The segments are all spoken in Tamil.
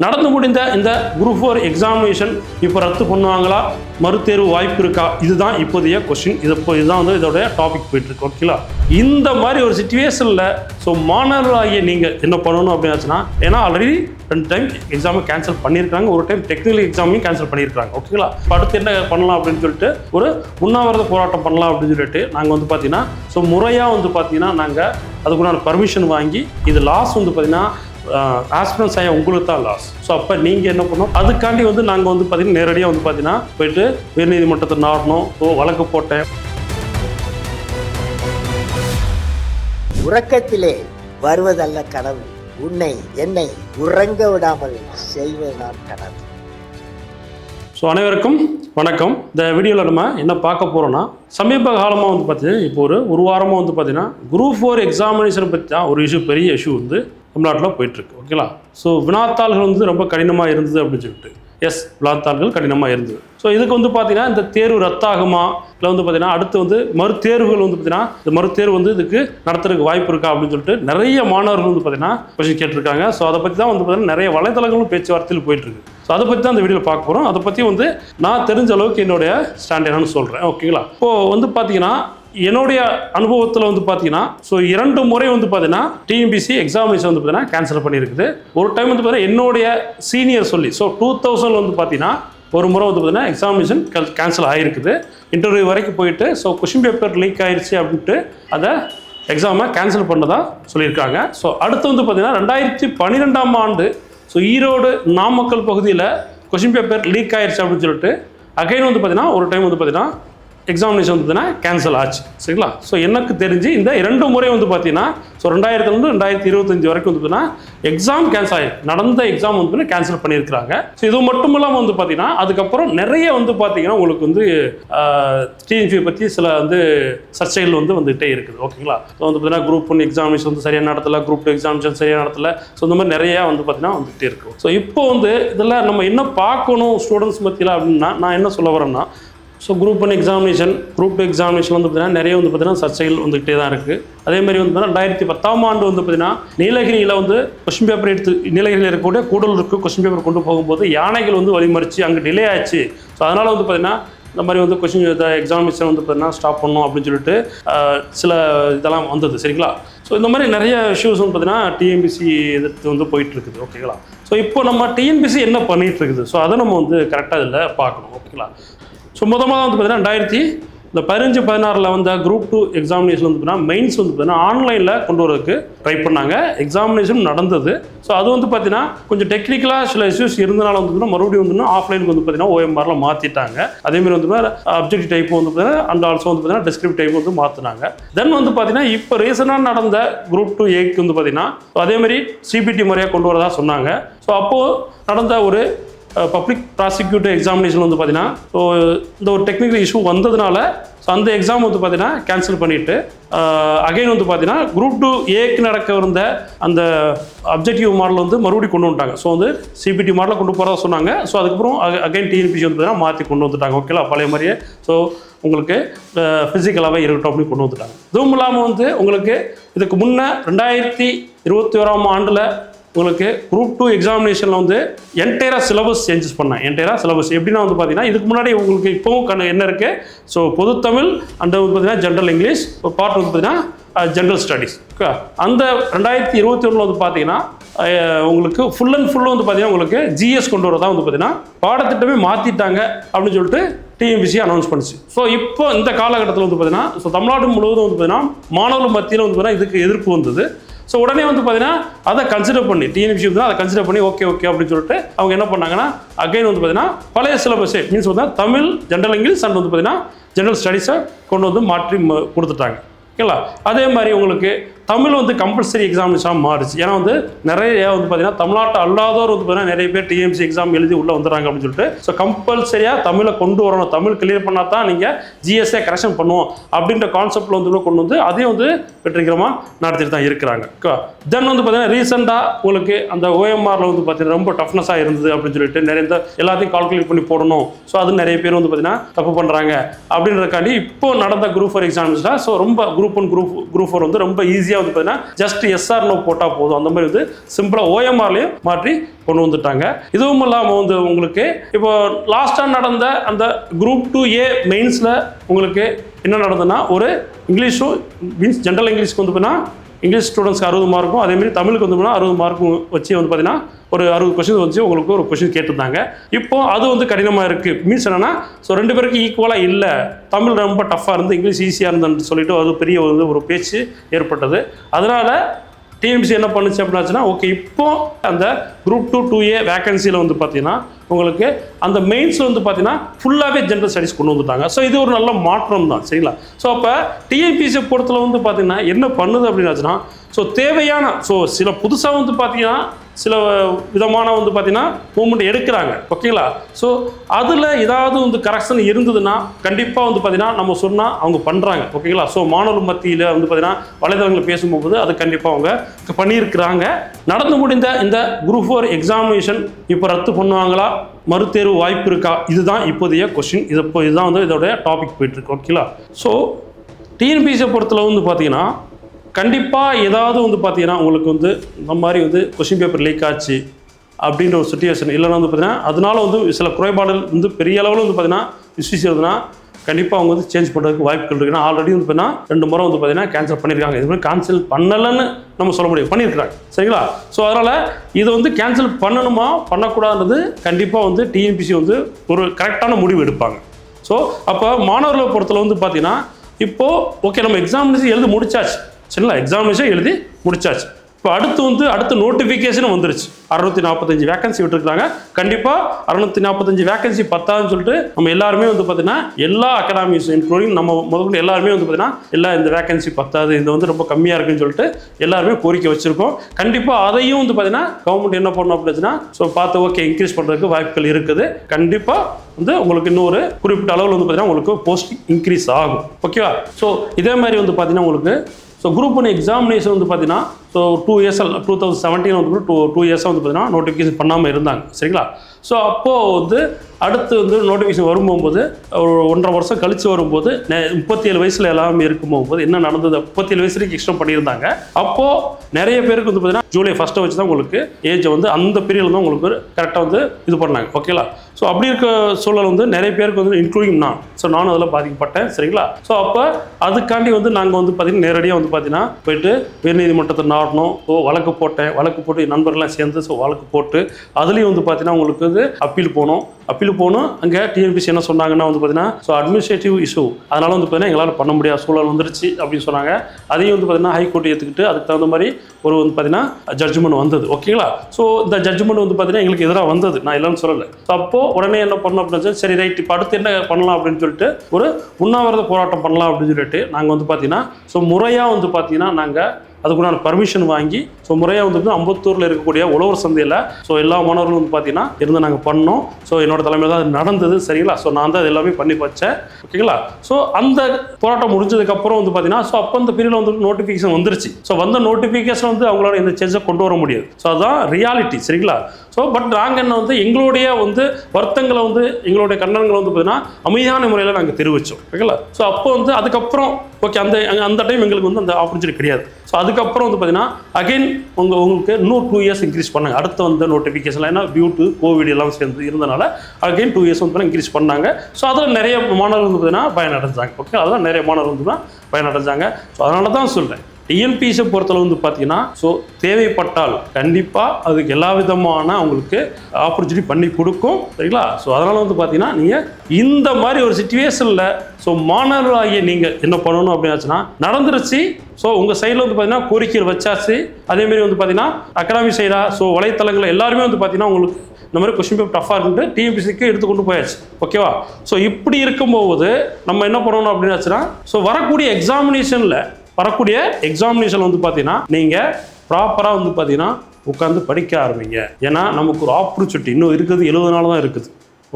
நடந்து முடிந்த இந்த குரூப் ஃபோர் எக்ஸாமினேஷன் இப்போ ரத்து பண்ணுவாங்களா? மறுதேர்வு வாய்ப்பு இருக்கா? இதுதான் இப்போதைய கொஸ்டின் இது இப்போ இதுதான் வந்து இதோடைய டாபிக் போயிட்டுருக்கு ஓகேங்களா இந்த மாதிரி ஒரு சுச்சுவேஷனில் ஸோ மாணவர்களாகிய நீங்கள் என்ன பண்ணணும் அப்படின்னாச்சுன்னா ஏன்னா ஆல்ரெடி ரெண்டு டைம் எக்ஸாமை கேன்சல் பண்ணியிருக்காங்க ஒரு டைம் டெக்னிக்கல் எக்ஸாமையும் கேன்சல் பண்ணியிருக்காங்க ஓகேங்களா இப்ப அடுத்து என்ன பண்ணலாம் அப்படின்னு சொல்லிட்டு ஒரு உண்ணாவிரத போராட்டம் பண்ணலாம் அப்படின்னு சொல்லிட்டு நாங்கள் வந்து பார்த்தீங்கன்னா ஸோ முறையாக வந்து பார்த்தீங்கன்னா நாங்கள் அதுக்குண்டான பர்மிஷன் வாங்கி இது லாஸ் வந்து பார்த்தீங்கன்னா ஆஸ்பிரன்ஸ் ஆகிய உங்களுக்கு தான் லாஸ் ஸோ அப்போ நீங்கள் என்ன பண்ணணும்? அதுக்காண்டி வந்து நாங்கள் வந்து பார்த்தீங்கன்னா நேரடியாக வந்து பார்த்தீங்கன்னா போயிட்டு உயர்நீதிமன்றத்தை நாடணும். ஓ வழக்கு போட்டேன். உறக்கத்திலே வருவதல்ல கனவு. உன்னை என்னை உறங்க விடாமல் செய்வதுதான் கனவு. ஸோ அனைவருக்கும் வணக்கம். இந்த வீடியோவில் நம்ம என்ன பார்க்க போகிறோம்னா சமீப காலமாக வந்து பார்த்தீங்கன்னா இப்போ ஒரு ஒரு வாரமாக வந்து பார்த்தீங்கன்னா குரூப் ஃபோர் எக்ஸாமினேஷன் பற்றி தான் ஒரு இஷ்யூ பெரிய இஷ்யூ வந்து தமிழ்நாட்டில் போயிட்டுருக்கு ஓகேங்களா? ஸோ வினாத்தாள்கள் வந்து ரொம்ப கடினமாக இருந்தது அப்படின்னு சொல்லிட்டு. எஸ் வினாத்தாள்கள் கடினமாக இருந்தது. ஸோ இதுக்கு வந்து பார்த்தீங்கன்னா இந்த தேர்வு ரத்தாகுமா? இல்லை வந்து பார்த்தீங்கன்னா அடுத்து வந்து மறுதேர்வுகள் வந்து பார்த்தீங்கன்னா இந்த மறுதேர்வு வந்து இதுக்கு நடத்துறதுக்கு வாய்ப்பு இருக்கா அப்படின்னு சொல்லிட்டு நிறைய மாணவர்கள் வந்து பார்த்தீங்கன்னா கொஸ்டின் கேட்டிருக்காங்க. ஸோ அதை பற்றி தான் வந்து பார்த்தீங்கன்னா நிறைய வலைதளங்களும் பேச்சுவார்த்தையில் போயிட்டுருக்கு. ஸோ அதை பற்றி தான் இந்த வீடியோவில் பார்க்க போகிறோம் அதை பற்றி வந்து நான் தெரிஞ்ச அளவுக்கு என்னுடைய ஸ்டாண்ட் என்னன்னு சொல்கிறேன் ஓகேங்களா? இப்போது வந்து பார்த்தீங்கன்னா என்னுடைய அனுபவத்தில் வந்து பார்த்தீங்கன்னா ஸோ இரண்டு முறை வந்து பார்த்தீங்கன்னா டிஎம்பிசி எக்ஸாமினேஷன் வந்து பார்த்தீங்கன்னா கேன்சல் பண்ணியிருக்குது ஒரு டைம் வந்து பார்த்தீங்கன்னா என்னுடைய சீனியர் சொல்லி ஸோ டூ தௌசண்ட் வந்து பார்த்தீங்கன்னா ஒரு முறை வந்து பார்த்தீங்கன்னா எக்ஸாமினேஷன் கேன்சல் ஆகிருக்குது இன்டர்வியூ வரைக்கும் போயிட்டு ஸோ கொஷின் பேப்பர் லீக் ஆயிடுச்சு அப்படின்ட்டு அதை எக்ஸாமை கேன்சல் பண்ணதாக சொல்லியிருக்காங்க. ஸோ அடுத்து வந்து பார்த்தீங்கன்னா ரெண்டாயிரத்தி பன்னிரெண்டாம் ஆண்டு ஸோ ஈரோடு நாமக்கல் பகுதியில் கொஷின் பேப்பர் லீக் ஆயிடுச்சு அப்படின்னு சொல்லிட்டு அகைன் வந்து பார்த்தீங்கன்னா ஒரு டைம் வந்து பார்த்தீங்கன்னா எக்ஸாமினேஷன் வந்து கேன்சல் ஆச்சு. சரிங்களா? ஸோ எனக்கு தெரிஞ்சு இந்த இரண்டு முறை வந்து பார்த்தீங்கன்னா ஸோ ரெண்டாயிரத்துலேருந்து ரெண்டாயிரத்தி இருபத்தஞ்சு வரைக்கும் வந்து எக்ஸாம் கேன்சல் ஆகி நடந்த எக்ஸாம் வந்து பார்த்தீங்கன்னா கேன்சல் பண்ணியிருக்கிறாங்க. ஸோ இது மட்டும் இல்லாமல் வந்து பார்த்தீங்கன்னா அதுக்கப்புறம் நிறைய வந்து பார்த்தீங்கன்னா உங்களுக்கு வந்து டிஎன்பியை பற்றி சில வந்து சர்ச்சைகள் வந்து வந்துகிட்டே இருக்குது. ஓகேங்களா? ஸோ வந்து பார்த்தீங்கன்னா குரூப் ஒன் எக்ஸாமினேஷன் வந்து சரியாக நடத்தல குரூப் டூ எக்ஸாமினேஷன் சரியாக நடத்தல. ஸோ இந்த மாதிரி நிறையா வந்து பார்த்தீங்கன்னா வந்துகிட்டே இருக்கும் ஸோ இப்போ வந்து இதில் நம்ம என்ன பார்க்கணும் ஸ்டூடெண்ட்ஸ் மத்தியில் அப்படின்னா நான் என்ன சொல்ல வரேன்னா so group one examination group two examination வந்து பார்த்தீங்கன்னா நிறைய வந்து பார்த்தீங்கன்னா சர்ச்சைகள் வந்துகிட்டே தான் இருக்குது அதே மாதிரி வந்து பார்த்தீங்கன்னா ரெண்டாயிரத்தி பத்தாம் ஆண்டு வந்து பார்த்தீங்கன்னா நீலகிரியில் வந்து கொஸ்டின் பேப்பர் எடுத்து நீலகிரியில் இருக்கக்கூடிய கூடலூருக்கு கொஸ்டின் பேப்பர் கொண்டு போகும்போது யானைகள் வந்து வழிமறிச்சு அங்கே டிலே ஆச்சு. ஸோ அதனால் வந்து பார்த்தீங்கன்னா இந்த மாதிரி வந்து கொஷின் எக்ஸாமினேஷன் வந்து பார்த்தீங்கன்னா ஸ்டாப் பண்ணணும் அப்படின்னு சொல்லிட்டு சில இதெல்லாம் வந்தது. சரிங்களா? ஸோ இந்த மாதிரி நிறைய இஷ்யூஸ் வந்து பார்த்தீங்கன்னா டிஎன்பிசி எதிர்த்து வந்து போயிட்டுருக்குது ஓகேங்களா ஸோ இப்போ நம்ம டிஎன்பிசி என்ன பண்ணிட்டு இருக்குது? ஸோ அதை நம்ம வந்து கரெக்டாக இதில் பார்க்கணும். ஓகேங்களா ஸோ முத முதல்ல வந்து பார்த்தீங்கன்னா ரெண்டாயிரத்தி இந்த பதினஞ்சு பதினாறில் வந்த குரூப் டூ எக்ஸாமினேஷன் வந்து பார்த்தீங்கன்னா மெயின்ஸ் வந்து பார்த்தீங்கன்னா ஆன்லைனில் கொண்டு வரதுக்கு ட்ரை பண்ணாங்க எக்ஸாமினேஷன் நடந்தது ஸோ அது வந்து பார்த்தீங்கன்னா கொஞ்சம் டெக்னிக்கலாக சில இஷ்யூஸ் இருந்தனால வந்து பார்த்தீங்கன்னா மறுபடியும் வந்து ஆஃப்லைனுக்கு வந்து பார்த்தீங்கன்னா ஓஎம்ஆரில் மாற்றிட்டாங்க அதேமாதிரி வந்து அப்ஜெக்ட் டைப் வந்து பார்த்தீங்கன்னா அண்ட் ஆல்சோ வந்து பார்த்தீங்கன்னா டிஸ்கிரிப் டைப் வந்து மாற்றினாங்க தென் வந்து பார்த்தீங்கன்னா இப்போ ரீசனாக நடந்த குரூப் டூ ஏக்கு வந்து பார்த்தீங்கன்னா அதேமாதிரி சிபிடி முறையாக கொண்டு வரதா சொன்னாங்க ஸோ அப்போது நடந்த ஒரு பப்ளிக் ப்ராசிக்யூட்டர் எக்ஸாமினேஷன் வந்து பார்த்தீங்கன்னா ஸோ இந்த ஒரு டெக்னிக்கல் இஷ்யூ வந்ததுனால ஸோ அந்த எக்ஸாம் வந்து பார்த்தீங்கன்னா கேன்சல் பண்ணிவிட்டு அகைன் வந்து பார்த்தீங்கன்னா குரூப் டூ ஏக்கு நடக்க இருந்த அந்த அப்ஜெக்டிவ் மாடல் வந்து மறுபடியும் கொண்டு வந்துட்டாங்க. ஸோ வந்து சிபிடி மாடலில் கொண்டு போகிறதா சொன்னாங்க. ஸோ அதுக்கப்புறம் அகைன் டிஎன்பிசி வந்து பார்த்தீங்கன்னா மாற்றி கொண்டு வந்துட்டாங்க. ஓகேலா பழைய மாதிரியே. ஸோ உங்களுக்கு ஃபிசிக்கலாகவே இருக்கட்டும் அப்படின்னு கொண்டு வந்துட்டாங்க. இதுவும் இல்லாமல் வந்து உங்களுக்கு இதுக்கு முன்னே ரெண்டாயிரத்தி இருபத்தி ஓராம் ஆண்டில் உங்களுக்கு குரூப் டூ எக்ஸாமினேஷனில் வந்து என்டையராக சிலபஸ் சேஞ்சஸ் பண்ணேன். என்டையராக சிலபஸ் எப்படின்னா வந்து பார்த்தீங்கன்னா இதுக்கு முன்னாடி உங்களுக்கு இப்போவும் கண்ணு என்ன இருக்குது ஸோ பொதுத்தமிழ் அண்ட் வந்து பார்த்தீங்கன்னா ஜென்ரல் இங்கிலீஷ் பார்ட் வந்து பார்த்தீங்கன்னா ஜென்ரல் ஸ்டடீஸ் ஓகே அந்த ரெண்டாயிரத்தி இருபத்தி ஒன்றில் வந்து பார்த்தீங்கன்னா உங்களுக்கு ஃபுல் அண்ட் ஃபுல்லாக வந்து பார்த்தீங்கன்னா உங்களுக்கு ஜிஎஸ் கொண்டு வரதா வந்து பார்த்தீங்கன்னா பாடத்திட்டமே மாற்றிட்டாங்க அப்படின்னு சொல்லிட்டு டிஎம்பிசி அனௌன்ஸ் பண்ணுச்சு. ஸோ இப்போ இந்த காலகட்டத்தில் வந்து பார்த்தீங்கன்னா ஸோ தமிழ்நாடு முழுவதும் வந்து பார்த்தீங்கன்னா மாணவர்கள் மத்தியில் வந்து பார்த்தீங்கன்னா இதுக்கு எதிர்ப்பு வந்தது. ஸோ உடனே வந்து பார்த்தீங்கன்னா அதை கன்சிடர் பண்ணி டிஎன்பிசி வந்து அதை கன்சிடர் பண்ணி ஓகே ஓகே அப்படின்னு சொல்லிட்டு அவங்க என்ன பண்ணாங்கன்னா அகைன் வந்து பார்த்தீங்கன்னா பழைய சிலபஸே மீன்ஸ் வந்து தமிழ் ஜென்ரல் இங்கிலீஷ் அண்ட் வந்து பார்த்தீங்கன்னா ஜென்ரல் ஸ்டடீஸை கொண்டு வந்து மாற்றி ம- கொடுத்துட்டாங்க. ஓகேங்களா அதே மாதிரி உங்களுக்கு தமிழ் வந்து கம்பல்சரி எக்ஸாமினேஷனாக மாறுச்சு. ஏன்னா வந்து நிறைய வந்து பார்த்தீங்கன்னா தமிழ்நாட்டு அல்லாதவர் வந்து பார்த்தீங்கன்னா நிறைய பேர் டிஎம்சி எக்ஸாம் எழுதி உள்ளே வந்துடுறாங்க அப்படின்னு சொல்லிட்டு. ஸோ கம்பல்சரியாக தமிழை கொண்டு வரணும். தமிழ் கிளியர் பண்ணால் தான் நீங்கள் ஜிஎஸ்ஏ கரெக்ஷன் பண்ணுவோம் அப்படின்ற கான்செப்டில் வந்து கொண்டு வந்து அதையும் வந்து வெற்றிகரமாக நடத்திட்டு தான் இருக்கிறாங்க. தென் வந்து பார்த்தீங்கன்னா ரீசெண்டாக உங்களுக்கு அந்த ஓஎம்ஆரில் வந்து பார்த்தீங்கன்னா ரொம்ப டஃப்னஸாக இருந்தது அப்படின்னு சொல்லிட்டு நிறைய இந்த எல்லாத்தையும் கால்குலேட் பண்ணி போடணும். ஸோ அது நிறைய பேர் வந்து பார்த்தீங்கன்னா தப்பு பண்ணுறாங்க அப்படின்றதுக்காண்டி இப்போ நடந்த குரூப் ஃபோர் எக்ஸாம்ஸில் ஸோ ரொம்ப group one group group four வந்து ரொம்ப ஈஸியாக வந்து பார்த்தீங்கன்னா ஜஸ்ட் எஸ்ஆர் நோ போட்டால் போதும். அந்த மாதிரி வந்து சிம்பிளாக ஓஎம்ஆர்லேயும் மாற்றி கொண்டு வந்துட்டாங்க. இதுவும் இல்லாமல் வந்து உங்களுக்கு இப்போ லாஸ்ட்டாக நடந்த அந்த குரூப் டூ ஏ மெயின்ஸில் உங்களுக்கு என்ன நடந்ததுன்னா ஒரு இங்கிலீஷும் மீன்ஸ் ஜென்ரல் இங்கிலீஷ்க்கு வந்து பார்த்தீங்கன்னா இங்கிலீஷ் ஸ்டூடெண்ட்ஸ்க்கு அறுபது மார்க்கும் அதேமாதிரி தமிழுக்கு வந்து அறுபது மார்க்கும் வச்சு வந்து பார்த்தீங்கன்னா ஒரு அறுபது கொஸ்டின் வச்சு உங்களுக்கு ஒரு கொஸ்டின் கேட்டிருந்தாங்க. இப்போ அது வந்து கடினமாக இருக்குது மீன்ஸ் என்னென்னா ஸோ ரெண்டு பேருக்கு ஈக்குவலாக இல்லை. தமிழ் ரொம்ப டஃப்பாக இருந்து இங்கிலீஷ் ஈஸியாக இருந்துன்னு சொல்லிட்டு அது பெரிய வந்து ஒரு பேச்சு ஏற்பட்டது. அதனால் டிஎம்சி என்ன பண்ணுச்சு அப்படின்னாச்சுன்னா ஓகே இப்போ அந்த குரூப் டூ டூ ஏ வேகன்சியில் வந்து பார்த்தீங்கன்னா உங்களுக்கு அந்த மெயின்ஸில் வந்து பார்த்தீங்கன்னா ஃபுல்லாகவே ஜென்ரல் ஸ்டடிஸ் கொண்டு வந்துட்டாங்க. ஸோ இது ஒரு நல்ல மாற்றம் தான் சரிங்களா? ஸோ அப்போ டிஎன்பிசி பொறுத்தல வந்து பார்த்தீங்கன்னா என்ன பண்ணுது அப்படின்னாச்சுன்னா ஸோ தேவையான ஸோ சில புதுசாக வந்து பார்த்தீங்கன்னா சில விதமான வந்து பார்த்தீங்கன்னா மூமெண்ட் எடுக்கிறாங்க. ஓகேங்களா ஸோ அதில் ஏதாவது வந்து கரெக்ஷன் இருந்ததுன்னா கண்டிப்பாக வந்து பார்த்தீங்கன்னா நம்ம சொன்னால் அவங்க பண்ணுறாங்க ஓகேங்களா ஸோ மாணவர் மத்தியில் வந்து பார்த்தீங்கன்னா வலைதளங்கள் பேசும்போது அது கண்டிப்பாக அவங்க பண்ணியிருக்கிறாங்க. நடந்து முடிந்த இந்த குரூப் ஃபோர் எக்ஸாமினேஷன் இப்போ ரத்து பண்ணுவாங்களா? மறுதேர்வு வாய்ப்பு இருக்கா? இதுதான் இப்போதைய கொஸ்டின் இது இப்போ இதுதான் வந்து இதோடைய டாபிக் போயிட்டுருக்கு ஓகேங்களா ஸோ டிஎன்பிசியை பொறுத்தளவு வந்து பார்த்தீங்கன்னா கண்டிப்பாக ஏதாவது வந்து பார்த்தீங்கன்னா உங்களுக்கு வந்து இந்த மாதிரி வந்து கொஷின் பேப்பர் லீக் ஆச்சு அப்படின்ற ஒரு சுச்சுவேஷன் இல்லைன்னா வந்து பார்த்தீங்கன்னா அதனால வந்து சில குறைபாடுகள் வந்து பெரிய அளவில் வந்து பார்த்தீங்கன்னா இஷ்யூஸ் இருந்ததுன்னா கண்டிப்பாக அவங்க வந்து சேஞ்ச் பண்ணுறதுக்கு வாய்ப்புகள் இருக்குது ஆல்ரெடி வந்து பார்த்தீங்கன்னா ரெண்டு முறை வந்து பார்த்தீங்கன்னா கேன்சல் பண்ணியிருக்காங்க இது மாதிரி கேன்சல் பண்ணலைன்னு நம்ம சொல்ல முடியும். பண்ணியிருக்கிறாங்க சரிங்களா? ஸோ அதனால் இதை வந்து கேன்சல் பண்ணணுமா? பண்ணக்கூடாதுன்றது கண்டிப்பாக வந்து டிஎன்பிசி வந்து ஒரு கரெக்டான முடிவு எடுப்பாங்க. ஸோ அப்போ மாணவர்களை பொறுத்தல வந்து பார்த்தீங்கன்னா இப்போது ஓகே நம்ம எக்ஸாமினேஷன் எழுதி முடிச்சாச்சு. சரிங்களா? எக்ஸாமினேஷன் எழுதி முடிச்சாச்சு. இப்போ அடுத்து வந்து அடுத்த நோட்டிஃபிகேஷனும் வந்துருச்சு. அறுநூத்தி நாற்பத்தஞ்சு வேகன்சி விட்டுருக்காங்க. கண்டிப்பாக அறுநூத்தி நாற்பத்தஞ்சு வேகன்சி பத்தாதுன்னு சொல்லிட்டு நம்ம எல்லாருமே வந்து பார்த்தீங்கன்னா எல்லா அகாடமிஸ் இன்க்ளூடிங் நம்ம முதல்ல எல்லாருமே வந்து பார்த்தீங்கன்னா எல்லா இந்த வேகன்சி பத்தாது. இது வந்து ரொம்ப கம்மியாக இருக்குன்னு சொல்லிட்டு எல்லாருமே கோரிக்கை வச்சிருக்கோம். கண்டிப்பாக அதையும் வந்து பார்த்தீங்கன்னா கவர்மெண்ட் என்ன பண்ணணும் அப்படின்னா ஸோ பார்த்து ஓகே இன்க்ரீஸ் பண்ணுறதுக்கு வாய்ப்புகள் இருக்குது. கண்டிப்பாக வந்து உங்களுக்கு இன்னொரு குறிப்பிட்ட அளவில் வந்து பார்த்தீங்கன்னா உங்களுக்கு போஸ்ட் இன்க்ரீஸ் ஆகும். ஓகேவா ஸோ இதே மாதிரி வந்து பார்த்தீங்கன்னா உங்களுக்கு ஸோ குரூப் ஒன் எக்ஸாமினேஷன் வந்து பார்த்தீங்கன்னா so two years two thousand seventeen வந்து டூ டூ இயர்ஸாக வந்து பார்த்தீங்கன்னா நோட்டிஃபிகேஷன் பண்ணாமல் இருந்தாங்க. சரிங்களா? ஸோ அப்போது வந்து அடுத்து வந்து நோட்டிஃபிகேஷன் வரும்போது ஒரு ஒன்றரை வருஷம் கழித்து வரும்போது முப்பத்தி ஏழு வயசில் எல்லாமே இருக்கும்போது என்ன நடந்தது? முப்பத்தி ஏழு வயசுலேயும் வரைக்கும் எக்ஸ்டெண்ட் பண்ணியிருந்தாங்க. அப்போது நிறைய பேருக்கு வந்து பார்த்தீங்கன்னா ஜூலை ஃபஸ்ட்டை வச்சு தான் உங்களுக்கு ஏஜை வந்து அந்த பீரியடில் தான் உங்களுக்கு கரெக்டாக வந்து இது பண்ணாங்க. ஓகேங்களா ஸோ அப்படி இருக்க சூழல் வந்து நிறைய பேருக்கு வந்து இன்க்ளூடிங் நான். ஸோ நானும் அதில் பாதிக்கப்பட்டேன். சரிங்களா? ஸோ அப்போ அதுக்காண்டி வந்து நாங்கள் வந்து பார்த்தீங்கன்னா நேரடியாக வந்து பார்த்தீங்கன்னா போயிட்டு உயர்நீதிமன்றத்தை ஆடணும். ஸோ வழக்கு போட்டேன். வழக்கு போட்டு என் நண்பர்கள்லாம் சேர்ந்து ஸோ வழக்கு போட்டு அதுலேயும் வந்து பார்த்தீங்கன்னா உங்களுக்கு வந்து அப்பீல் போனோம் அப்பீல் போகணும். அங்கே டிஎன்பிசி என்ன சொன்னாங்கன்னா வந்து பார்த்தீங்கன்னா ஸோ அட்மினிஸ்ட்ரேட்டிவ் இஷ்யூ அதனால் வந்து பார்த்தீங்கன்னா எங்களால் பண்ண முடியாத சூழல் வந்துருச்சு அப்படின்னு சொன்னாங்க. அதையும் வந்து பார்த்தீங்கன்னா ஹைகோர்ட் ஏற்றுக்கிட்டு அதுக்கு தகுந்த மாதிரி ஒரு வந்து பார்த்தீங்கன்னா ஜட்ஜ்மெண்ட் வந்தது. ஓகேங்களா ஸோ இந்த ஜட்ஜ்மெண்ட் வந்து பார்த்தீங்கன்னா எங்களுக்கு எதிராக வந்தது. நான் இல்லைன்னு சொல்லலை. ஸோ அப்போ உடனே என்ன பண்ணோம் அப்படின்னு சொல்லி, சரி ரைட் இப்போ அடுத்து என்ன பண்ணலாம் அப்படின்னு சொல்லிட்டு ஒரு உண்ணாவிரத போராட்டம் பண்ணலாம் அப்படின்னு சொல்லிட்டு நாங்கள் வந்து பார்த்தீங்கன்னா ஸோ முறையாக வந்து பார்த்தீங்கன்னா நாங்கள் அதுக்குண்டான பர்மிஷன் வாங்கி ஸோ முறையாக வந்து அம்பத்தூரில் இருக்கக்கூடிய உழவர் சந்தையில் ஸோ எல்லா மாணவர்களும் வந்து பார்த்தீங்கன்னா இருந்து நாங்கள் பண்ணோம். ஸோ என்னோட தலைமையில் தான் அது நடந்தது சரிங்களா? ஸோ நான் தான் அது எல்லாமே பண்ணி வச்சேன். ஓகேங்களா? ஸோ அந்த போராட்டம் முடிஞ்சதுக்கப்புறம் வந்து பார்த்தீங்கன்னா ஸோ அப்போ அந்த பீரியடில் வந்து நோட்டிஃபிகேஷன் வந்துருச்சு. ஸோ வந்த நோட்டிஃபிகேஷன் வந்து அவங்களால எந்த சேஞ்சை கொண்டு வர முடியாது. ஸோ அதுதான் ரியாலிட்டி சரிங்களா? ஸோ பட் நாங்கள் என்ன வந்து எங்களுடைய வந்து வருத்தங்களை வந்து எங்களுடைய கண்டனங்களை வந்து பார்த்தீங்கன்னா அமைதியான முறையில் நாங்கள் தெரிவித்தோம் ஓகேங்களா ஸோ அப்போ வந்து அதுக்கப்புறம் ஓகே அந்த அந்த டைம் எங்களுக்கு வந்து அந்த ஆப்பர்ச்சுனிட்டி கிடையாது. ஸோ அதுக்கப்புறம் வந்து பார்த்தீங்கன்னா அகைன் உங்கள் உங்களுக்கு இன்னும் டூ இயர்ஸ் இன்க்ரீஸ் பண்ணாங்க. அடுத்து வந்த நோட்டிஃபிகேஷன் ஏன்னா டியூ டு கோவிட் எல்லாம் சேர்ந்து இருந்தனால அகைன் டூ இயர்ஸ் வந்து இன்க்ரீஸ் பண்ணாங்க. ஸோ அதில் நிறைய மாணவர்கள் வந்து பார்த்தீங்கன்னா பயனடைஞ்சாங்க. ஓகே அதெல்லாம் நிறைய மாணவர்கள் வந்து தான் பயனடைஞ்சாங்க. ஸோ அதனால தான் சொல்கிறேன் டிஎன்பிஎஸ்ஸை பொறுத்தளவு வந்து பார்த்தீங்கன்னா ஸோ தேவைப்பட்டால் கண்டிப்பாக அதுக்கு எல்லா விதமான உங்களுக்கு ஆப்பர்ச்சுனிட்டி பண்ணி கொடுக்கும். சரிங்களா? ஸோ அதனால் வந்து பார்த்தீங்கன்னா நீங்கள் இந்த மாதிரி ஒரு சுச்சுவேஷனில் ஸோ மாணவர்களாகிய நீங்கள் என்ன பண்ணணும் அப்படின்னாச்சுன்னா நடந்துருச்சு. ஸோ உங்கள் சைடில் வந்து பார்த்தீங்கன்னா கோரிக்கைகள் வச்சாச்சு. அதேமாரி வந்து பார்த்தீங்கன்னா அகாடமி சைடாக ஸோ வலைத்தளங்கள் எல்லாருமே வந்து பார்த்தீங்கன்னா உங்களுக்கு இந்த மாதிரி கொஸ்டின் பேப்பர் டஃபாக இருக்குன்ட்டு எடுத்து எடுத்துக்கொண்டு போயாச்சு. ஓகேவா ஸோ இப்படி இருக்கும்போது நம்ம என்ன பண்ணணும் அப்படின்னாச்சுன்னா ஸோ வரக்கூடிய எக்ஸாமினேஷனில் வரக்கூடிய எக்ஸாமினேஷன் வந்து பார்த்தீங்கன்னா நீங்கள் ப்ராப்பராக வந்து பார்த்தீங்கன்னா உட்காந்து படிக்க ஆரம்பிங்க. ஏன்னா நமக்கு ஒரு ஆப்பர்ச்சுனிட்டி இன்னும் இருக்குது எழுபது நாள் தான் இருக்குது.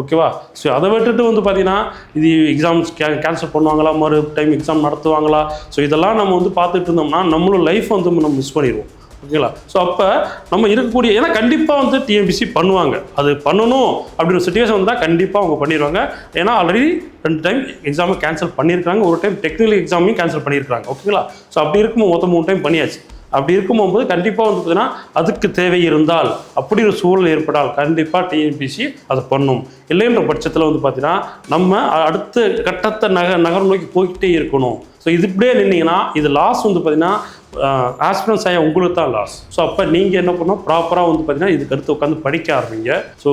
ஓகேவா ஸோ அதை விட்டுட்டு வந்து பார்த்தீங்கன்னா இது எக்ஸாம்ஸ் கே கேன்சல் பண்ணுவாங்களா? மறு டைம் எக்ஸாம் நடத்துவாங்களா? ஸோ இதெல்லாம் நம்ம வந்து பார்த்துட்டு இருந்தோம்னா நம்மளும் லைஃப் வந்து நம்ம மிஸ் பண்ணிடுவோம். ஓகேங்களா? ஸோ அப்போ நம்ம இருக்கக்கூடிய ஏன்னா கண்டிப்பாக வந்து டிஎன்பிசி பண்ணுவாங்க. அது பண்ணணும் அப்படின்னு ஒரு சுச்சுவேஷன் வந்தால் கண்டிப்பாக அவங்க பண்ணிடுவாங்க ஏன்னா ஆல்ரெடி ரெண்டு டைம் எக்ஸாமை கேன்சல் பண்ணியிருக்காங்க ஒரு டைம் டெக்னிக்கல் எக்ஸாமையும் கேன்சல் பண்ணியிருக்காங்க ஓகேங்களா? ஸோ அப்படி இருக்கும்போது மொத்தம் மூணு டைம் பண்ணியாச்சு. அப்படி இருக்கும்போது கண்டிப்பாக வந்து பார்த்தீங்கன்னா அதுக்கு தேவை இருந்தால் அப்படி ஒரு சூழல் ஏற்பட்டால் கண்டிப்பாக டிஎன்பிசி அதை பண்ணும். இல்லைன்ற பட்சத்தில் வந்து பார்த்தீங்கன்னா நம்ம அடுத்த கட்டத்தை நக நகரம் நோக்கி போய்கிட்டே இருக்கணும். ஸோ இது இப்படியே நின்னீங்கன்னா இது லாஸ் வந்து பார்த்தீங்கன்னா ஆஸ்பிரன்ஸ் ஆகிய உங்களுக்கு தான் லாஸ் ஸோ அப்போ நீங்கள் என்ன பண்ணணும்? ப்ராப்பராக வந்து பார்த்தீங்கன்னா இதுக்கு அடுத்து உட்காந்து படிக்க ஆரம்பிங்க. ஸோ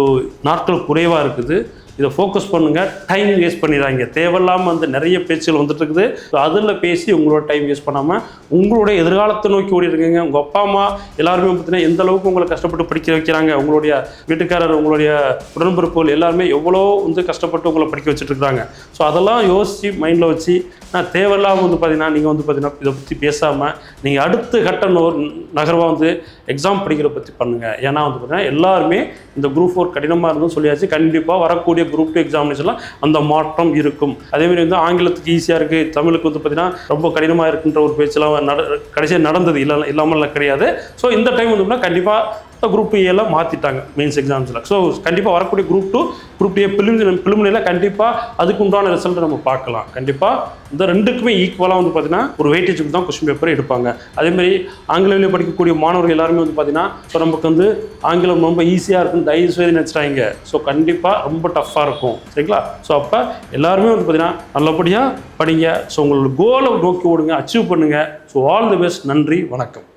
நாட்கள் குறைவாக இருக்குது. இதை ஃபோக்கஸ் பண்ணுங்கள் டைம் வேஸ்ட் பண்ணிடுறாங்க தேவையில்லாமல் வந்து நிறைய பேச்சுகள் வந்துட்டு இருக்குது ஸோ அதில் பேசி உங்களோட டைம் வேஸ்ட் பண்ணாமல் உங்களுடைய எதிர்காலத்தை நோக்கி ஓடி இருக்குங்க உங்கள் அப்பா அம்மா எல்லாருமே பார்த்தீங்கன்னா எந்த அளவுக்கு உங்களை கஷ்டப்பட்டு படிக்க வைக்கிறாங்க? உங்களுடைய வீட்டுக்காரர் உங்களுடைய உடன்பிறப்புகள் எல்லாருமே எவ்வளோ வந்து கஷ்டப்பட்டு உங்களை படிக்க வச்சுட்டு இருக்கிறாங்க ஸோ அதெல்லாம் யோசித்து மைண்டில் வச்சு நான் தேவையில்லாமல் வந்து பார்த்தீங்கன்னா நீங்கள் வந்து பார்த்தீங்கன்னா இதை பற்றி பேசாமல் நீங்கள் அடுத்த கட்ட நகர்வாக வந்து எக்ஸாம் படிக்கிற பற்றி பண்ணுங்கள் ஏன்னா வந்து பார்த்தீங்கன்னா எல்லாருமே இந்த குரூப் ஃபோர் கடினமாக இருந்தும் சொல்லியாச்சு. கண்டிப்பாக வரக்கூடிய குரூப் டூ எக்ஸாமினேஷனில் அந்த மாற்றம் இருக்கும். அதேமாதிரி வந்து ஆங்கிலத்துக்கு ஈஸியாக இருக்குது தமிழுக்கு வந்து பார்த்தீங்கன்னா ரொம்ப கடினமாக இருக்குன்ற ஒரு பேச்செல்லாம் நட கடைசியாக நடந்தது. இல்லை இல்லாமல் கிடையாது. ஸோ இந்த டைம் வந்து கண்டிப்பாக குரூப் ஏல மாற்றிட்டாங்க மெயின்ஸ் எக்ஸாம்ஸில் ஸோ கண்டிப்பாக வரக்கூடிய குரூப் டூ குரூப் ஏ பிலிம் பிலிமினரியில் கண்டிப்பாக அதுக்கு உண்டான ரிசல்ட் நம்ம பார்க்கலாம். கண்டிப்பாக இந்த ரெண்டுக்குமே ஈக்குவலாக வந்து பார்த்தீங்கன்னா ஒரு வெயிட்டேஜுக்கு தான் கொஸ்டின் பேப்பர் எடுப்பாங்க. அதேமாதிரி ஆங்கில வழியில் படிக்கக்கூடிய மாணவர்கள் எல்லாருமே வந்து பார்த்தீங்கன்னா ஸோ நமக்கு வந்து ஆங்கிலம் ரொம்ப ஈஸியாக இருக்குன்னு தயவு செய்து நினச்சிட்டாங்க ஸோ கண்டிப்பாக ரொம்ப டஃப்பாக இருக்கும். சரிங்களா? ஸோ அப்போ எல்லாருமே வந்து பார்த்தீங்கன்னா நல்லபடியாக படிங்க. ஸோ உங்களோட கோலை நோக்கி ஓடுங்க அச்சீவ் பண்ணுங்கள் ஸோ ஆல் தி பெஸ்ட் நன்றி வணக்கம்.